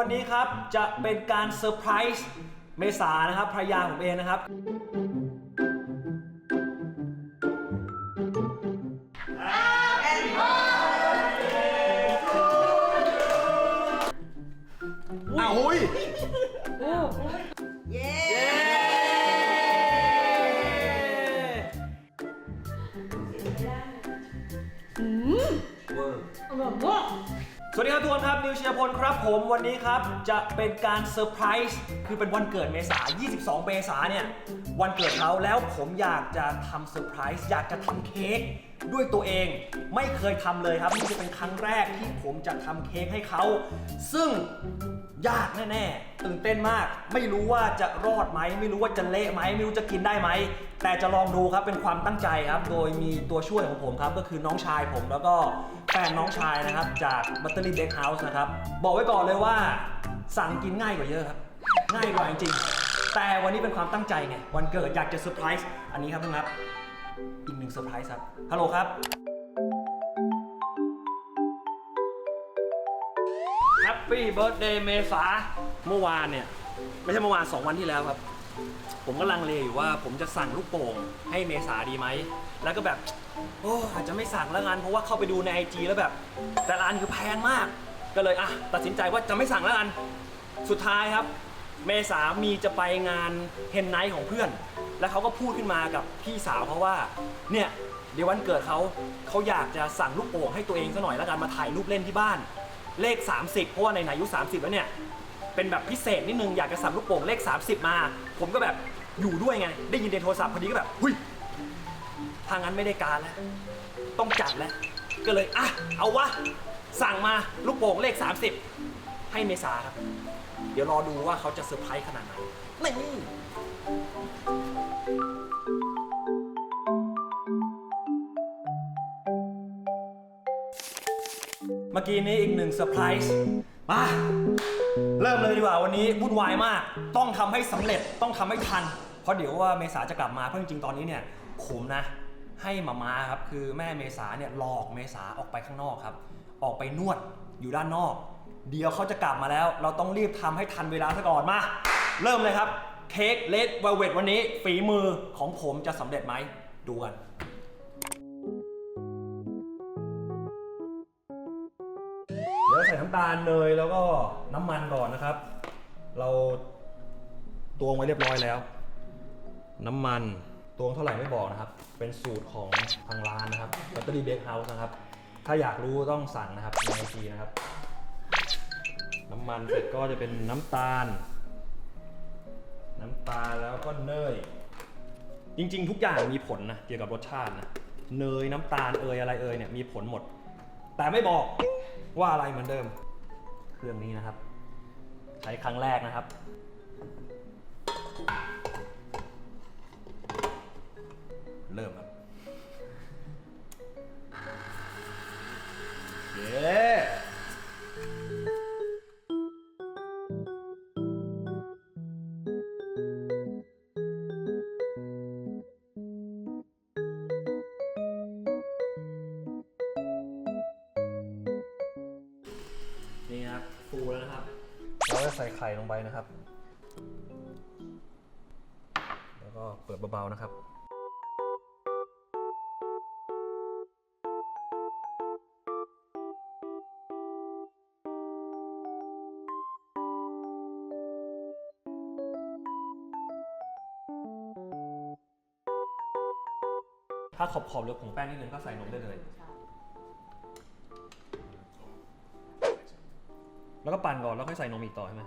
วันนี้ครับจะเป็นการเซอร์ไพรส์เมษานะครับภรรยาผมเองนะครับ นิวเชียพลครับผมวันนี้ครับ จะเป็นการเซอร์ไพรส์คือเป็นวันเกิดเมษา 22 เมษาเนี่ย วันเกิดเขาแล้วผมอยากจะทำเซอร์ไพรส์อยากจะทำเค้กด้วยตัวเองไม่เคยทำเลยครับนี่จะเป็นครั้งแรกที่ผมจะทำเค้กให้เขา ซึ่งยากแน่ๆตื่นเต้นมาก ไม่รู้ว่าจะรอดไหม ไม่รู้ว่าจะเละไหม ไม่รู้จะกินได้ไหม แต่จะลองดูครับเป็นความตั้งใจครับ โดยมีตัวช่วยของผมครับ ก็คือน้องชายผมแล้วก็แฟนน้องชายนะครับ จาก Battery Deck House นะครับ บอกไว้ก่อนเลยว่า สั่งกินง่ายกว่าเยอะครับ ง่ายกว่าจริง แต่วันนี้เป็นความตั้งใจไง วันเกิดอยากจะเซอร์ไพรส์ อันนี้ครับเพื่อนครับ อีกหนึ่งเซอร์ไพรส์ครับ ฮัลโหลครับ แฮปปี้เบิร์ดเดย์เมษาเมื่อวานเนี่ย ไม่ใช่เมื่อวาน 2 วันที่แล้วครับ ผมก็ลังเลอยู่ว่าผมจะสั่งลูกโป่งให้เมษาดีไหม แล้วก็แบบ โอ้อาจจะไม่สั่งแล้วกันเพราะว่าเข้าไปดูในไอจีแล้วแบบ แต่ละอันคือแพงมาก ก็เลยอะตัดสินใจว่าจะไม่สั่งแล้วกัน สุดท้ายครับ เมษามีจะไปงานเฮนไนท์ของเพื่อน แล้วเขาก็พูดขึ้นมากับพี่สาวเขาว่า เนี่ยเดี๋ยววันเกิดเขาเขาอยากจะสั่งลูกโป่งให้ตัวเองซะหน่อยแล้วกันมาถ่ายรูปเล่นที่บ้าน เลข 30 เพราะว่าในอายุ 30 แล้วเนี่ย เป็นแบบพิเศษนิดนึงอยากจะสั่งลูกโป่งเลข 30 มา ผมก็แบบอยู่ด้วยไง ได้ยินในโทรศัพท์พอดีก็แบบหุยทางนั้นไม่ได้การแล้วต้องจัดแล้ว ก็เลยอะเอาวะสั่งมาลูกโป่งเลข 30 ให้เมษาครับ เดี๋ยวรอดูว่าเขาจะเซอร์ไพรส์ขนาดไหนนี่เมื่อกี้นี้อีกหนึ่งเซอร์ไพรส์มาเริ่มเลยดีกว่าวันนี้วุ่นวายมาก ต้องทำให้สำเร็จต้องทำให้ทัน เพราะเดี๋ยวว่าเมษาจะกลับมาเพราะจริงๆตอนนี้เนี่ยผมนะ ให้มามาครับคือแม่เมษาเนี่ยหลอกเมษาออกไปข้างนอกครับ ออกไปนวดอยู่ด้านนอก เดี๋ยวเขาจะกลับมาแล้ว เราต้องรีบทำให้ทันเวลาซะก่อนมา เริ่มเลยครับ เค้กเลดเวลเวตวันนี้ ฝีมือของผมจะสำเร็จไหม ดูกัน เดี๋ยวใส่น้ำตาลเนยแล้วก็น้ำมันก่อนนะครับ เราตวงไว้เรียบร้อยแล้ว น้ำมันตวงเท่าไหร่ไม่บอกนะครับ เป็นสูตรของทางร้านนะครับ Battery Bake House นะครับ ถ้าอยากรู้ต้องสั่งนะครับในไอจีนะครับ น้ำมันเสร็จก็จะเป็นน้ำตาล น้ำตาลแล้วก็เนย จริง ๆ ทุกอย่างมีผลนะเกี่ยวกับรสชาตินะเนยน้ำตาลเอยอะไรเอยเนี่ยมีผลหมด แต่ไม่บอกว่าอะไรเหมือนเดิม เครื่องนี้นะครับ ใช้ครั้งแรกนะครับเริ่มครับเย้ ใส่ไข่ลงไปนะครับ แล้วก็เปิดเบาๆนะครับถ้าขอบๆเหลือผงแป้งนิดนึงก็ใส่นมได้เลย แล้วก็ปั่นก่อนแล้วค่อยใส่นมอีกต่อใช่ไหม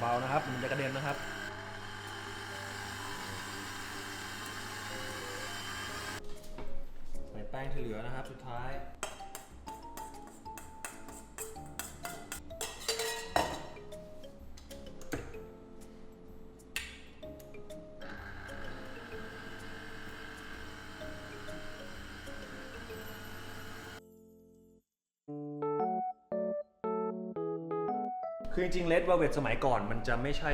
เบาๆนะครับ มันจะกระเด็นนะครับ ใส่แป้งที่เหลือนะครับ สุดท้าย คือจริงๆเลด e l เว t สมัยก่อนมันจะไม่ใช่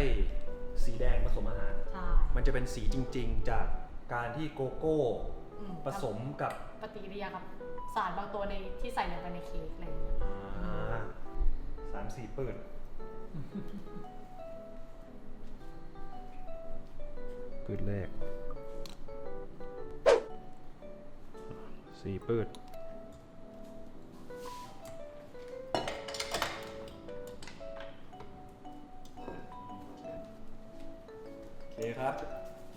สีแดงผสมอาหาร ใช่มันจะเป็นสีจริง ๆ จากการที่โกโก้ อืมผสมกับปฏิกิริยากับสสารบางตัวในที่ใส่ลงไปในเค้กอะไรอย่างเงี้ยอ่าสามสี่ปืดปืดแรกสี่ปืด คครับ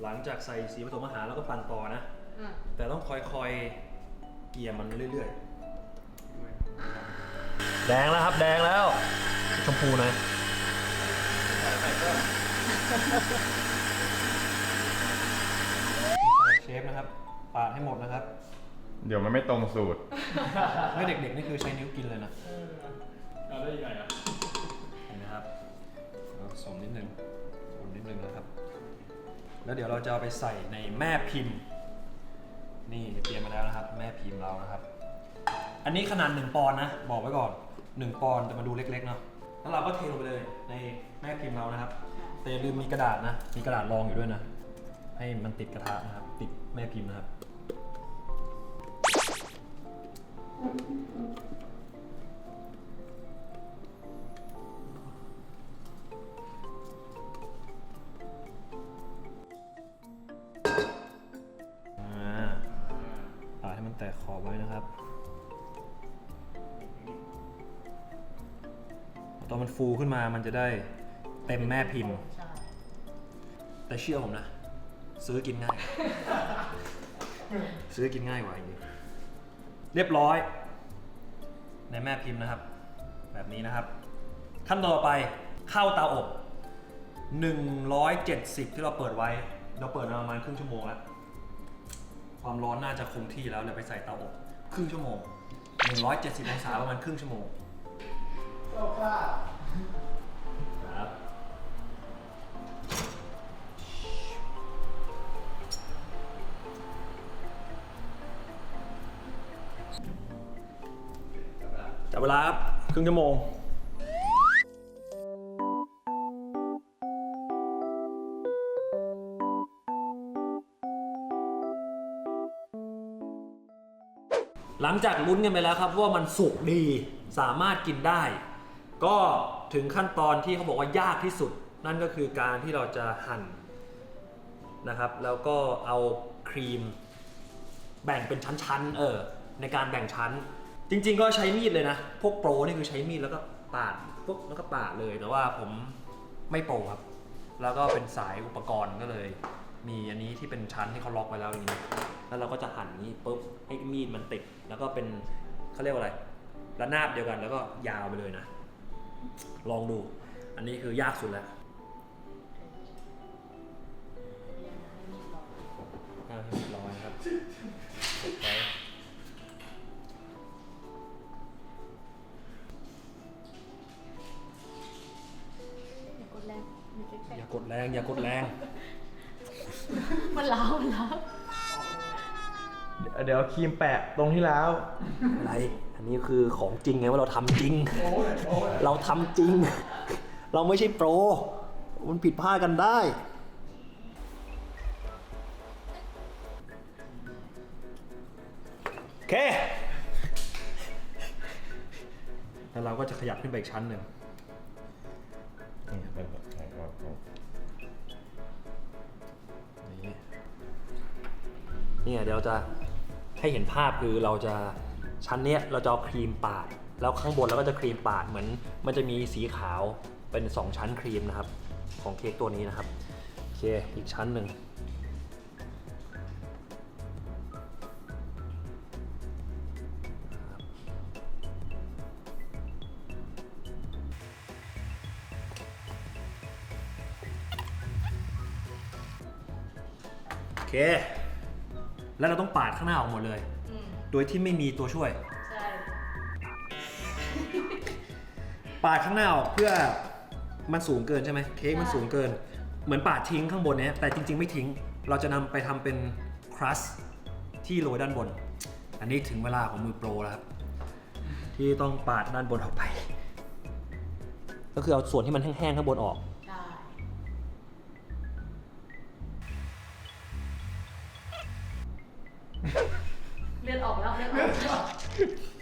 หลังจากใส่สีผสมอาหารแล้วก็ปั่นต่อนะ อะแต่ต้องคอยๆเกี่ยมันเรื่อยๆ แดงแล้วครับ แดงแล้ว ชมพูหนะใส่เชฟนะครับ ปาดให้หมดนะครับ เดี๋ยวมันไม่ตรงสูตรให้เด็กๆ นี่คือใช้นิ้วกินเลยนะ เอาได้ยังไงอะเห็นไหมครับเราผสมนิดนึง แล้วเดี๋ยวเราจะเอาไปใส่ในแม่พิมพ์ นี่เตรียมมาแล้วนะครับ แม่พิมพ์เรานะครับ อันนี้ขนาด1ปอนด์นะ บอกไว้ก่อน 1ปอนด์แต่มาดูเล็กๆเนาะแล้วเราก็เทลงไปเลยในแม่พิมพ์เรานะครับ แต่อย่าลืมมีกระดาษนะ มีกระดาษรองอยู่ด้วยนะ ให้มันติดกระทะนะครับ ติดแม่พิมพ์นะครับ แตกขอบไว้นะครับตอนมันฟูขึ้นมามันจะได้เต็มแม่พิมพ์ แต่เชื่อผมนะ ซื้อกินง่าย ซื้อกินง่ายกว่าอีกเรียบร้อย ในแม่พิมพ์นะครับ แบบนี้นะครับ ขั้นตอนต่อไปเข้าเตาอบ 170 ที่เราเปิดไว้ เราเปิดมาประมาณครึ่งชั่วโมงแล้ว ความร้อนน่าจะคงที่แล้วเลยไปใส่เตาอบครึ่งชั่วโมง 170องศาประมาณครึ่งชั่วโมงครับจับเวลาครับครึ่งชั่วโมง จากลุ้นกันไปแล้วครับว่ามันสุกดีสามารถกินได้ ก็ถึงขั้นตอนที่เขาบอกว่ายากที่สุด นั่นก็คือการที่เราจะหั่นนะครับ แล้วก็เอาครีม แบ่งเป็นชั้นๆเออในการแบ่งชั้น จริง ๆ ก็ใช้มีดเลยนะ พวกโปรนี่คือใช้มีดแล้วก็ปาดปุ๊บแล้วก็ปาดเลยแต่ว่าผมไม่โปรครับ แล้วก็เป็นสายอุปกรณ์ก็เลย มีอันนี้ที่เป็นชั้นที่เขาล็อกไว้แล้วอย่างนี้แล้วเราก็จะหั่นนี้ปุ๊บให้มีดมันติด แล้วก็เป็นเขาเรียกว่าอะไรระนาบเดียวกัน แล้วก็ยาวไปเลยนะ ลองดู อันนี้คือยากสุดแล้วอ่าให้เรียบร้อยนะครับไปอย่ากดแรงมันจะแข็งอย่ากดแรงอย่ากดแรง มันล้าวมันล้าวเดี๋ยวครีมแปะตรงที่แล้ว อะไร อันนี้คือของจริงไงว่าเราทำจริง เราทำจริง เราไม่ใช่โปร มันผิดพลาดกันได้ โอเค แล้วเราก็จะขยับขึ้นไปอีกชั้นหนึ่ง เนี่ไงเดี๋ยวเราจะให้เห็นภาพคือเราจะชั้นเนี้ยเราจะเอาครีมปาด แล้วข้างบนเราก็จะครีมปาดเหมือน มันจะมีสีขาวเป็น 2 ชั้นครีมนะครับ ของเค้กตัวนี้นะครับโอเคอีกชั้นหนึ่งโอเค แล้วเราต้องปาดข้างหน้าออกหมดเลย อืมโดยที่ไม่มีตัวช่วย ใช่ ปาดข้างหน้าออกเพื่อมันสูงเกินใช่ไหมเค้กมันสูงเกิน เหมือนปาดทิ้งข้างบนเนี้ยแต่จริง ๆ ไม่ทิ้ง เราจะนำไปทำเป็นครัสที่โรยด้านบน อันนี้ถึงเวลาของมือโปรแล้วครับที่ต้องปาดด้านบนออกไป ก็คือเอาส่วนที่มันแห้งๆข้างบนออก เลือดออกแล้วเลือดออก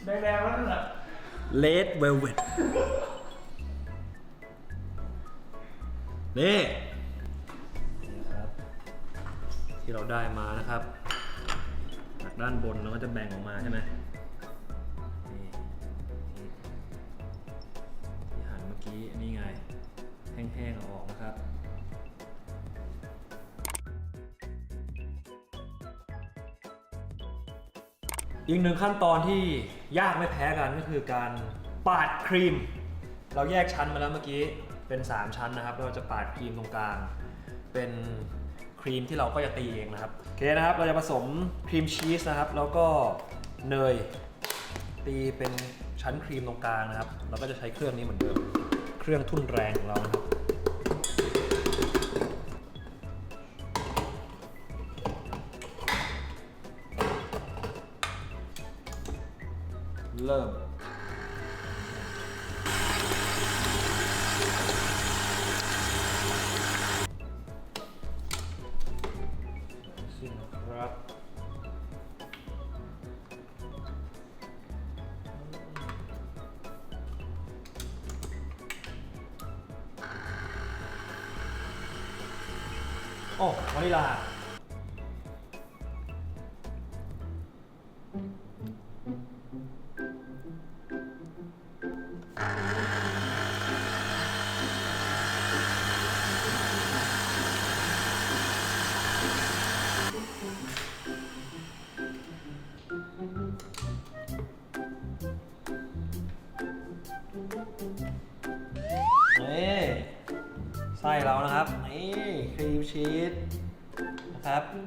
แล้วแดงๆแล้วนั่นแหละเลดเวลเวตนี่นี่นะครับ ที่เราได้มานะครับ จากด้านบนเราก็จะแบ่งออกมาใช่ไหมนี่นี่ที่หั่นเมื่อกี้นี่ไง แห้งๆเอาออกนะครับ อีกหนึ่งขั้นตอนที่ยากไม่แพ้กันก็คือการปาดครีม เราแยกชั้นมาแล้วเมื่อกี้เป็น 3 ชั้นนะครับเราจะปาดครีมตรงกลาง เป็นครีมที่เราก็จะตีเองนะครับโอเคนะครับเราจะผสมครีมชีสนะครับ แล้วก็เนยตีเป็นชั้นครีมตรงกลางนะครับ เราก็จะใช้เครื่องนี้เหมือนเดิม เครื่องทุ่นแรงของเรานะครับ โอ้วา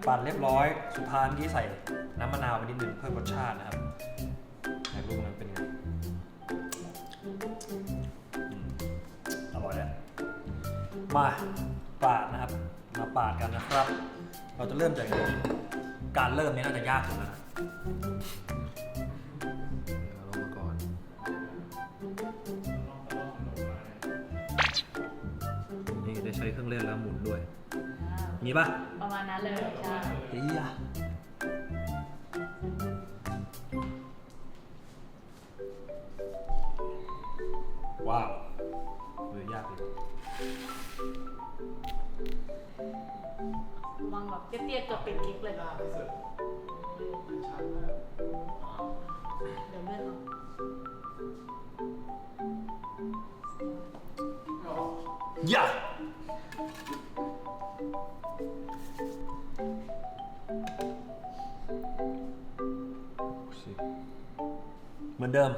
ปั่นเรียบร้อยสุดท้ายเมื่อกี้ใส่น้ำมะนาวไปนิดหนึ่งเพิ่มรสชาตินะครับอยากรู้มันเป็นไงอร่อยแล้วมาปาดนะครับ มาปาดกันนะครับ เราจะเริ่มจากการเริ่มนี้น่าจะยากสุดแล้วนะเองมาก่อนนี่ได้ใช้เครื่องเล่นแล้วหมุนด้วย มีป่ะ เลยใช่เฮียว้าวเฮ้ยยากเลยวางแบบเตี้ยๆเกือบเป็นกิ๊กเลยยากที่สุดชันมากเดี๋ยวเลื่อนเอาย่า มือนเดิม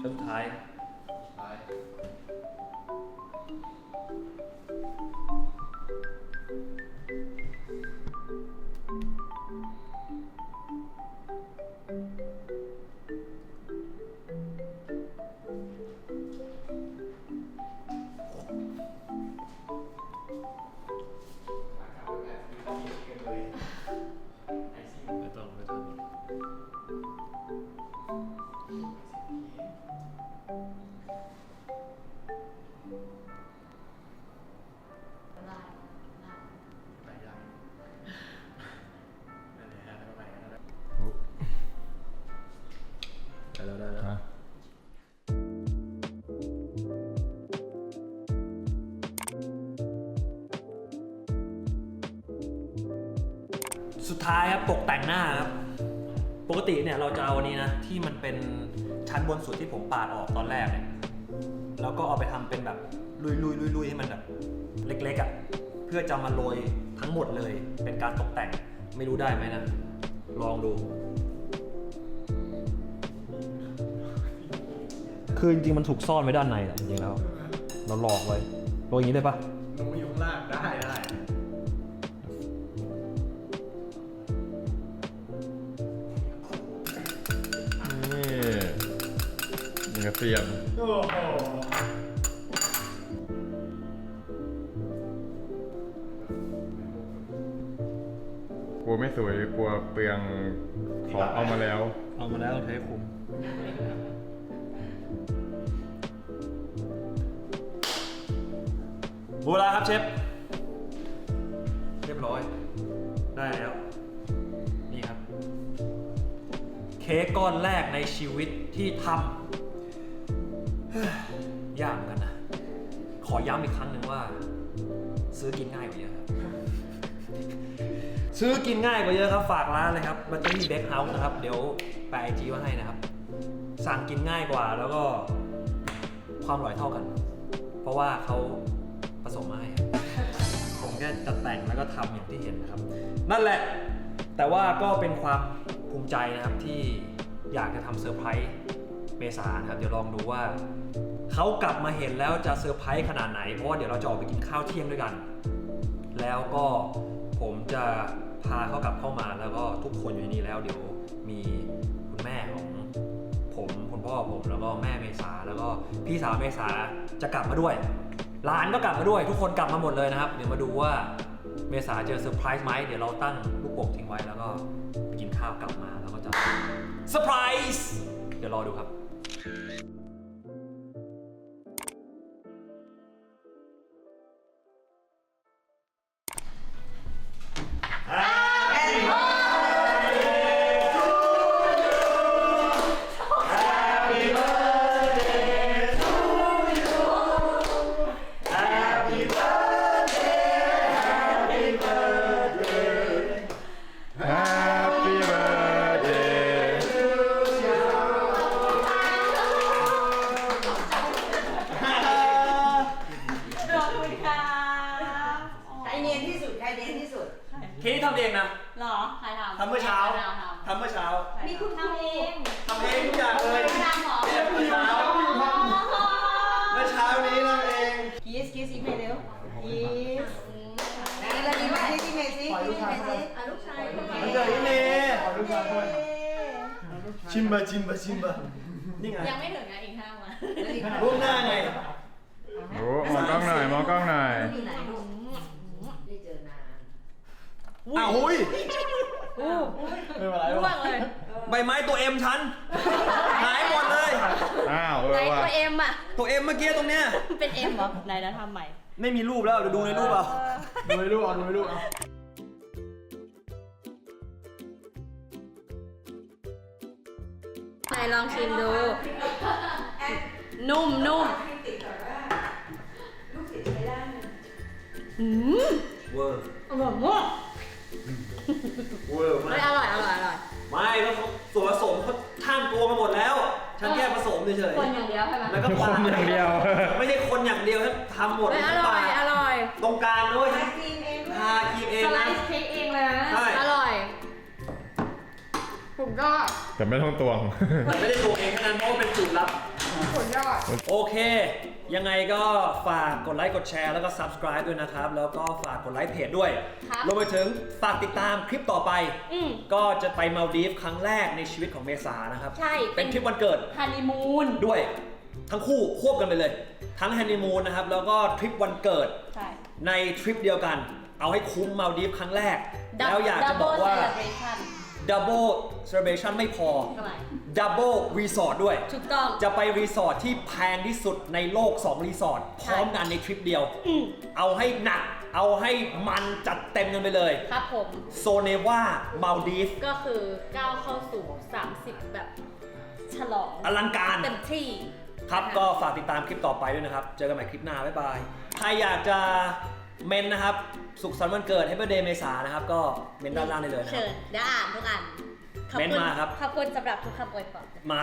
ชั้นสุดท้ายไปไท้ายครับตกแต่งหน้าครับ ปกติเนี่ยเราจะเอาอันนี้นะ ที่มันเป็นชั้นบนสุดที่ผมปาดออกตอนแรกเนี่ยแล้วก็เอาไปทำเป็นแบบลุยลุยลุยลุยให้มันแบบเล็กๆอะ่ะเพื่อจะมาโรยทั้งหมดเลย เป็นการตกแต่งไม่รู้ได้ไหมนะ ลองดู คือจริงๆมันถูกซ่อนไว้ด้านในแหละจริงๆแล้ว เราหลอกไว้โรยอย่างนี้ได้ปะ เตรียมโอ้โหกลัวไม่สวยกลัวเปลืองของเอามาแล้ว เอามาแล้วใช้คุมบูราครับเชฟร้อย ได้แล้ว นี่ครับ เค้กก้อนแรกในชีวิตที่ทำเฮ้ ยากเหมือนกันนะ ขอย้ำอีกครั้งหนึ่งว่า ซื้อกินง่ายกว่าเยอะครับ ซื้อกินง่ายกว่าเยอะครับ ฝากร้านเลยครับบัตเตอรี่เบคเฮาส์นะครับ เดี๋ยวแปะไอจีไว้ให้นะครับ สั่งกินง่ายกว่าแล้วก็ความอร่อยเท่ากัน เพราะว่าเขาผสมมาให้ครับผมแค่จัดแต่งแล้วก็ทำอย่างที่เห็นนะครับ นั่นแหละ แต่ว่าก็เป็นความภูมิใจนะครับที่อยากจะทำเซอร์ไพรส์เมษานะครับ เดี๋ยวลองดูว่า เขากลับมาเห็นแล้วจะเซอร์ไพรส์ขนาดไหน เพราะว่าเดี๋ยวเราจะออกไปกินข้าวเที่ยงด้วยกัน แล้วก็ผมจะพาเขากลับเข้ามาแล้วก็ทุกคนอยู่ในนี้แล้ว เดี๋ยวมีคุณแม่ของผมคุณพ่อผมแล้วก็แม่เมษาแล้วก็พี่สาวเมษาจะกลับมาด้วยหลานก็กลับมาด้วย ทุกคนกลับมาหมดเลยนะครับ เดี๋ยวมาดูว่าเมษาเจอเซอร์ไพรส์ไหมเดี๋ยวเราตั้งลูกโป่งทิ้งไว้แล้วก็ไปกินข้าวกลับมาแล้วก็จะเซอร์ไพรส์เดี๋ยวรอดูครับ นียนที่สุดใครเนียนที่สุด เค้กที่ทำเองนะหรอใครทำทำเมื่อเช้าใครทำทำเมื่อเช้ามีคุณทำเองทำเองทุกอย่างเลยไม่ทำหรอเนี่ยเมื่อเช้าเมื่อเช้านี้ทำเองคิสคิสอีเมลเร็วคิสไหนเราดีว่าคิสอีเมลสิคิสอีเมลสิอะลูกชายมันเกิดที่เมย์ชิมบะชิมบะชิมบะนี่ไงยังไม่ถึงนะอีกห้าวันรูปหน้าไงโอ้มองกล้องหน่อยมองกล้องหน่อย อยู่ไหนลูกได้เจอนาน อ้าวหุยไม่เป็นไรร่วงเลยใบไม้ตัวเอ็มฉัน หายหมดเลย อ้าวเอไหนอว่ะตัวเอ็มอะ ตัวเอ็มเมื่อกี้ตรงเนี้ย เป็นเอ็มเหรอไหนนะทำใหม่ ไม่มีรูปแล้วเดี๋ยวดูในรูปเอา ดูให้ลูกเอาดูให้ลูกเอาไหนลองชิมดู นุ่มนุ่มอืมเวอร์อร่อยมาก เวอร์มาไม่กอร่อยอร่อยอร่อยไม่แล้วเขาส่วนผสมเขาช่างตัวมาหมดแล้ว ฉันแค่ผสมเฉยคนอย่างเดียวใช่ไหมๆแล้วก็คนอย่างเดียว ไม่ใช่คนอย่างเดียวฉันทำหมดไม่อร่อยอร่อย ตรงกลางด้วยทาครีมเองด้วยทาครีมเองสไลนะ ซ์เค้กเองเลยนะใช่ อร่อย ผมก็แต่ไม่ต้องตวง แต่ไม่ได้ตัวเองแค่นั้นเพราะว่าเป็นสูตรลับ ผลยอด โอเค ยังไงก็ฝากกดไลค์กดแชร์แล้วก็ subscribe ด้วยนะครับ แล้วก็ฝากกดไลค์เพจด้วยครับ รวมไปถึงฝากติดตามคลิปต่อไป อืม ก็จะไปมาลดีฟครั้งแรกในชีวิตของเมษานะครับ ใช่เป็นทริปวันเกิดฮันนีมูน ด้วย ทั้งคู่ควบกันไปเลย ทั้งฮันนีมูนนะครับ แล้วก็ทริปวันเกิด ใช่ ในทริปเดียวกัน เอาให้คุ้มมาลดีฟครั้งแรก แล้วอยากจะบอกว่า Double celebration double celebration ไม่พอทำไม double resort ด้วย ถูกต้อง จะไปรีสอร์ทที่แพงที่สุดในโลก 2 รีสอร์ทพร้อมกันในทริปเดียว อืมเอาให้หนัก เอาให้มันจัดเต็มกันไปเลย ครับผม โซเนวามาลดีฟก็คือก้าวเข้าสู่ 30 แบบฉลองอลังการ เต็มที่ครับนะะก็ฝากติดตามคลิปต่อไปด้วยนะครับ เจอกันใหม่คลิปหน้า บ๊ายบาย ใครอยากจะ เมนนะครับ สุขสันต์วันเกิดให้เบอร์เดย์เมษานะครับ ก็เมนด้านล่างได้เลยนะคเชิรับ ญเดี๋ยวอ่านทุกอันขอบเม้นคุณมาครับ ขอบคุณสำหรับทุกคำอวยพร มา